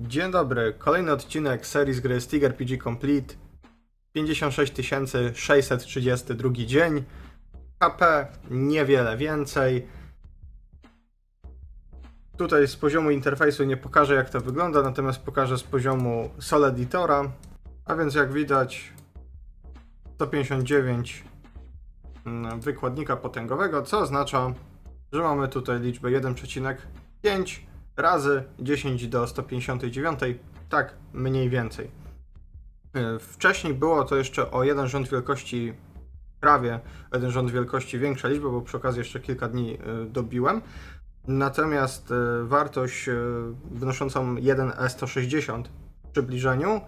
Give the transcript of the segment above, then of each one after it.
Dzień dobry, kolejny odcinek serii z gry Stig RPG Complete. 56 632 dzień. HP niewiele więcej. Tutaj z poziomu interfejsu nie pokażę jak to wygląda, natomiast pokażę z poziomu Sol Editora. A więc jak widać 159 mm, wykładnika potęgowego, co oznacza, że mamy tutaj liczbę 1,5 razy 10 do 159, tak mniej więcej. Yy, Wcześniej było to jeszcze o jeden rząd wielkości, prawie jeden rząd wielkości większa liczba, bo przy okazji jeszcze kilka dni yy, dobiłem. Natomiast yy, wartość wynoszącą 1E160 w przybliżeniu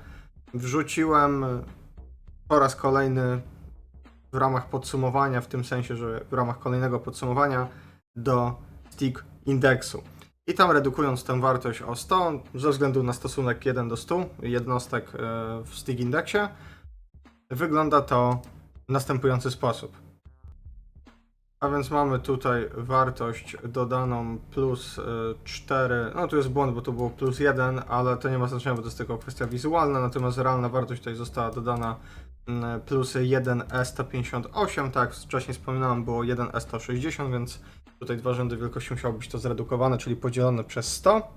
wrzuciłem po raz kolejny w ramach podsumowania, w tym sensie, że w ramach kolejnego podsumowania do stick indeksu. I tam redukując tę wartość o 100, ze względu na stosunek 1 do 100 jednostek e, w stick indeksie, wygląda to w następujący sposób. A więc mamy tutaj wartość dodaną plus e, 4, no tu jest błąd, bo tu było plus 1, ale to nie ma znaczenia, bo to jest tylko kwestia wizualna, natomiast realna wartość tutaj została dodana plus 1E158, tak, wcześniej wspominałem, było 1E160, więc Tutaj dwa rzędy wielkości musiało być to zredukowane, czyli podzielone przez 100.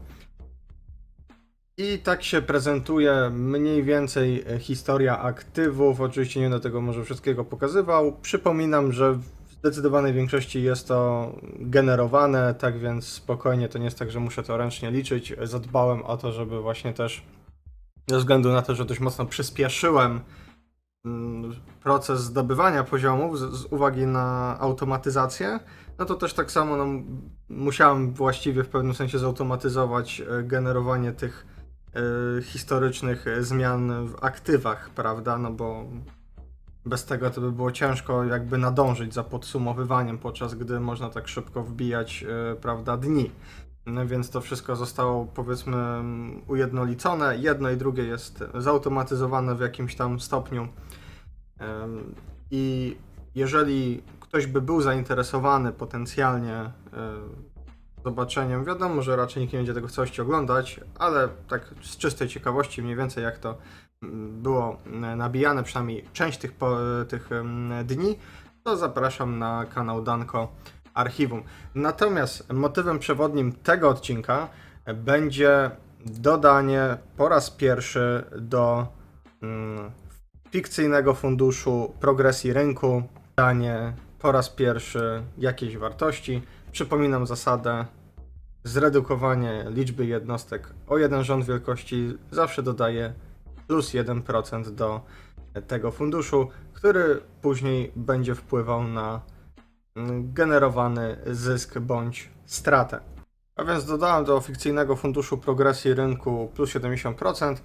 I tak się prezentuje mniej więcej historia aktywów. Oczywiście nie będę tego może wszystkiego pokazywał. Przypominam, że w zdecydowanej większości jest to generowane, tak więc spokojnie to nie jest tak, że muszę to ręcznie liczyć. Zadbałem o to, żeby właśnie też ze względu na to, że dość mocno przyspieszyłem proces zdobywania poziomów z, z uwagi na automatyzację, no to też tak samo no, musiałem właściwie w pewnym sensie zautomatyzować e, generowanie tych e, historycznych zmian w aktywach, prawda? No bo bez tego to by było ciężko jakby nadążyć za podsumowywaniem, podczas gdy można tak szybko wbijać, e, prawda, dni. Więc to wszystko zostało powiedzmy ujednolicone. Jedno i drugie jest zautomatyzowane w jakimś tam stopniu. I jeżeli ktoś by był zainteresowany potencjalnie e, zobaczeniem, wiadomo, że raczej nikt nie będzie tego w całości oglądać, ale tak z czystej ciekawości mniej więcej jak to było mm, nabijane, przynajmniej część tych, po, tych dni, to zapraszam na kanał Danko Archiwum. Natomiast motywem przewodnim tego odcinka będzie dodanie po raz pierwszy do mm, fikcyjnego funduszu progresji rynku danie po raz pierwszy jakiejś wartości. Przypominam zasadę zredukowanie liczby jednostek o jeden rząd wielkości zawsze dodaje plus 1% do tego funduszu, który później będzie wpływał na generowany zysk bądź stratę. A więc dodałem do fikcyjnego funduszu progresji rynku plus 70%,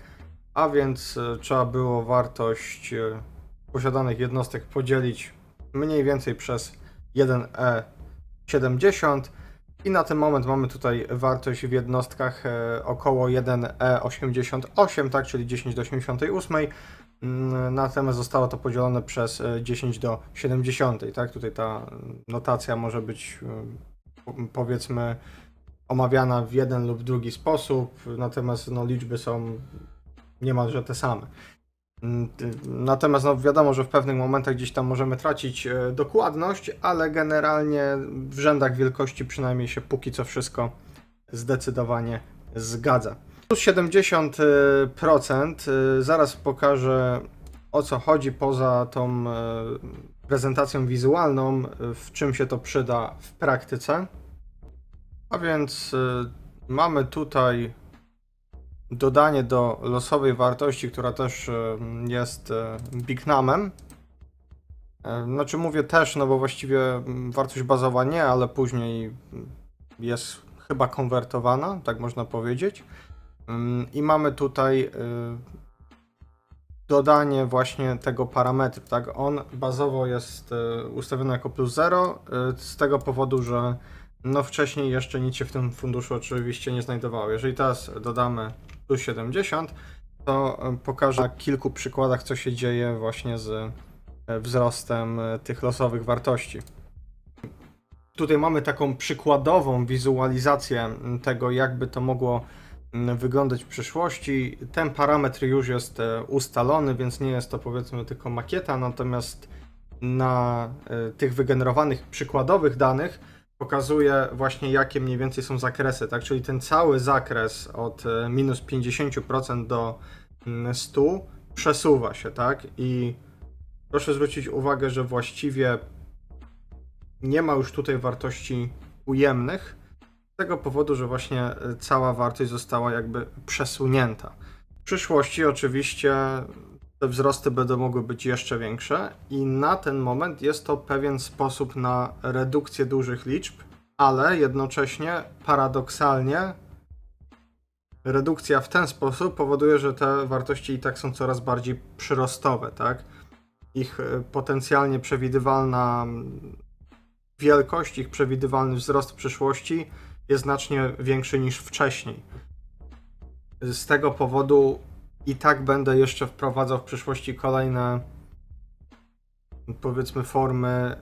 a więc e, trzeba było wartość e, posiadanych jednostek podzielić mniej więcej przez E 1E70 i na ten moment mamy tutaj wartość w jednostkach e, około E 1E88, tak, czyli 10 do 88. Mm, Natomiast zostało to podzielone przez e, 10 do 70, tak? Tutaj ta notacja może być e, po- powiedzmy omawiana w jeden lub drugi sposób, natomiast no, liczby są niemalże te same. Mm, Natomiast no, wiadomo, że w pewnych momentach gdzieś tam możemy tracić e, dokładność, ale generalnie w rzędach wielkości przynajmniej się póki co wszystko zdecydowanie zgadza. Plus 70%, y, zaraz pokażę o co chodzi poza tą e, prezentacją wizualną, y, w czym się to przyda w praktyce. A więc y, mamy tutaj dodanie do losowej wartości, która też jest bignamem. Znaczy mówię też, no bo właściwie mm, wartość bazowa nie, ale później jest chyba konwertowana, tak można powiedzieć. I mamy tutaj y, dodanie właśnie tego parametru, tak? On bazowo jest y, ustawiony jako plus 0 y, z tego powodu, że no wcześniej jeszcze nic się w tym funduszu oczywiście nie znajdowało. Jeżeli teraz dodamy plus 70, to pokażę na kilku przykładach, co się dzieje właśnie z wzrostem tych losowych wartości. Tutaj mamy taką przykładową wizualizację tego, jakby to mogło wyglądać w przyszłości. Ten parametr już jest e, ustalony, więc nie jest to powiedzmy tylko makieta, natomiast na e, tych wygenerowanych przykładowych danych pokazuje właśnie jakie mniej więcej są zakresy, tak? Czyli ten cały zakres od e, minus 50% do mm, 100 przesuwa się, tak? I proszę zwrócić uwagę, że właściwie nie ma już tutaj wartości ujemnych, tego powodu, że właśnie e, cała wartość została jakby przesunięta. W przyszłości oczywiście te wzrosty będą mogły być jeszcze większe i na ten moment jest to pewien sposób na redukcję dużych liczb, ale jednocześnie paradoksalnie redukcja w ten sposób powoduje, że te wartości i tak są coraz bardziej przyrostowe, tak? Ich e, potencjalnie przewidywalna mm, wielkość, ich przewidywalny wzrost w przyszłości jest znacznie większy niż wcześniej. Z tego powodu i tak będę jeszcze wprowadzał w przyszłości kolejne powiedzmy formy e,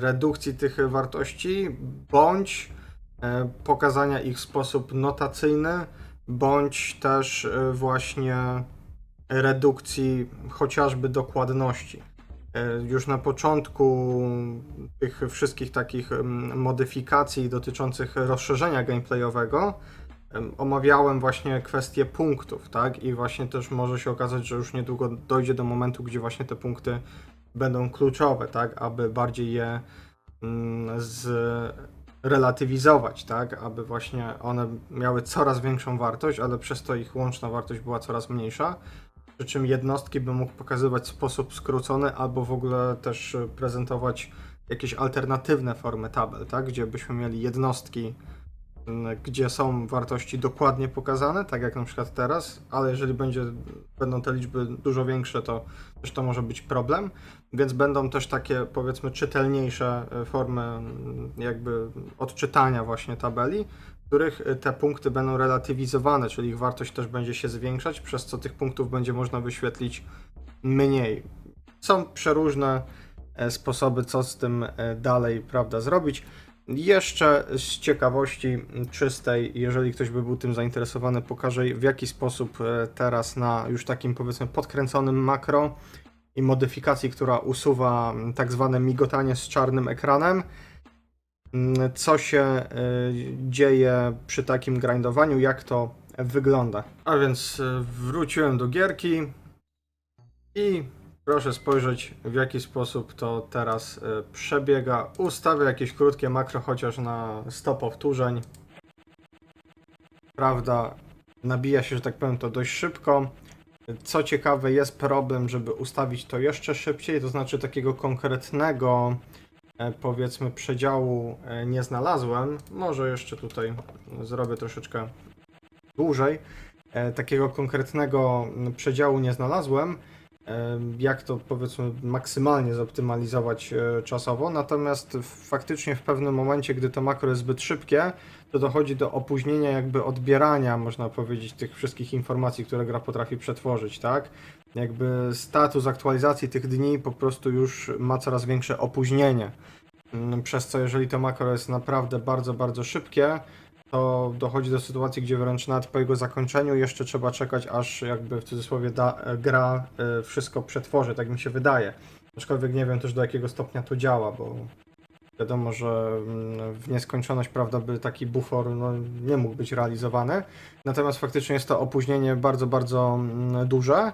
redukcji tych wartości, bądź e, pokazania ich w sposób notacyjny, bądź też e, właśnie redukcji chociażby dokładności. E, Już na początku tych wszystkich takich modyfikacji dotyczących rozszerzenia gameplayowego em, omawiałem właśnie kwestię punktów, tak? I właśnie też może się okazać, że już niedługo dojdzie do momentu, gdzie właśnie te punkty będą kluczowe, tak? Aby bardziej je mm, zrelatywizować, tak? Aby właśnie one miały coraz większą wartość, ale przez to ich łączna wartość była coraz mniejsza. Przy czym jednostki bym mógł pokazywać w sposób skrócony, albo w ogóle też prezentować jakieś alternatywne formy tabel, tak? Gdzie byśmy mieli jednostki, gdzie są wartości dokładnie pokazane, tak jak na przykład teraz, ale jeżeli będzie, będą te liczby dużo większe, to też to może być problem, więc będą też takie powiedzmy czytelniejsze y, formy jakby odczytania właśnie tabeli, w których y, te punkty będą relatywizowane, czyli ich wartość też będzie się zwiększać, przez co tych punktów będzie można wyświetlić mniej. Są przeróżne e, sposoby, co z tym e, dalej, prawda, zrobić. Jeszcze z ciekawości czystej, jeżeli ktoś by był tym zainteresowany, pokażę w jaki sposób e, teraz na już takim powiedzmy podkręconym makro i modyfikacji, która usuwa tak zwane migotanie z czarnym ekranem, co się y, dzieje przy takim grindowaniu, jak to wygląda. A więc y, wróciłem do gierki i proszę spojrzeć w jaki sposób to teraz y, przebiega. Ustawię jakieś krótkie makro, chociaż na 100 powtórzeń. Prawda, nabija się, że tak powiem, to dość szybko. Co ciekawe, jest problem, żeby ustawić to jeszcze szybciej, to znaczy takiego konkretnego e, powiedzmy przedziału e, nie znalazłem. Może jeszcze tutaj zrobię troszeczkę dłużej. E, Takiego konkretnego przedziału nie znalazłem. Jak to powiedzmy maksymalnie zoptymalizować e, czasowo. Natomiast faktycznie w pewnym momencie, gdy to makro jest zbyt szybkie, to dochodzi do opóźnienia jakby odbierania, można powiedzieć, tych wszystkich informacji, które gra potrafi przetworzyć, tak? Jakby status aktualizacji tych dni po prostu już ma coraz większe opóźnienie. Mm, Przez co jeżeli to makro jest naprawdę bardzo, bardzo szybkie, to dochodzi do sytuacji, gdzie wręcz nawet po jego zakończeniu jeszcze trzeba czekać, aż jakby w cudzysłowie da, gra y, wszystko przetworzy, tak mi się wydaje. Aczkolwiek nie wiem też do jakiego stopnia to działa, bo wiadomo, że mm, w nieskończoność, prawda, by taki bufor no, nie mógł być realizowany. Natomiast faktycznie jest to opóźnienie bardzo, bardzo mm, duże.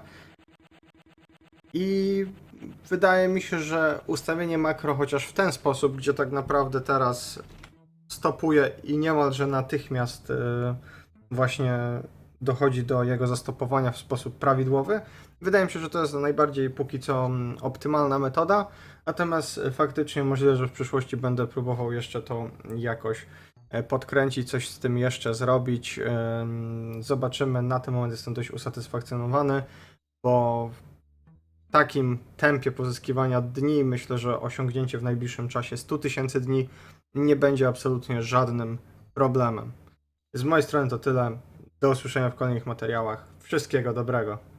I wydaje mi się, że ustawienie makro chociaż w ten sposób, gdzie tak naprawdę teraz stopuje i niemalże natychmiast y, właśnie dochodzi do jego zastopowania w sposób prawidłowy. Wydaje mi się, że to jest najbardziej póki co mm, optymalna metoda, natomiast faktycznie możliwe, że w przyszłości będę próbował jeszcze to jakoś e, podkręcić, coś z tym jeszcze zrobić. Ym, Zobaczymy. Na ten moment jestem dość usatysfakcjonowany, bo w takim tempie pozyskiwania dni myślę, że osiągnięcie w najbliższym czasie 100 tysięcy dni nie będzie absolutnie żadnym problemem. Z mojej strony to tyle. Do usłyszenia w kolejnych materiałach. Wszystkiego dobrego.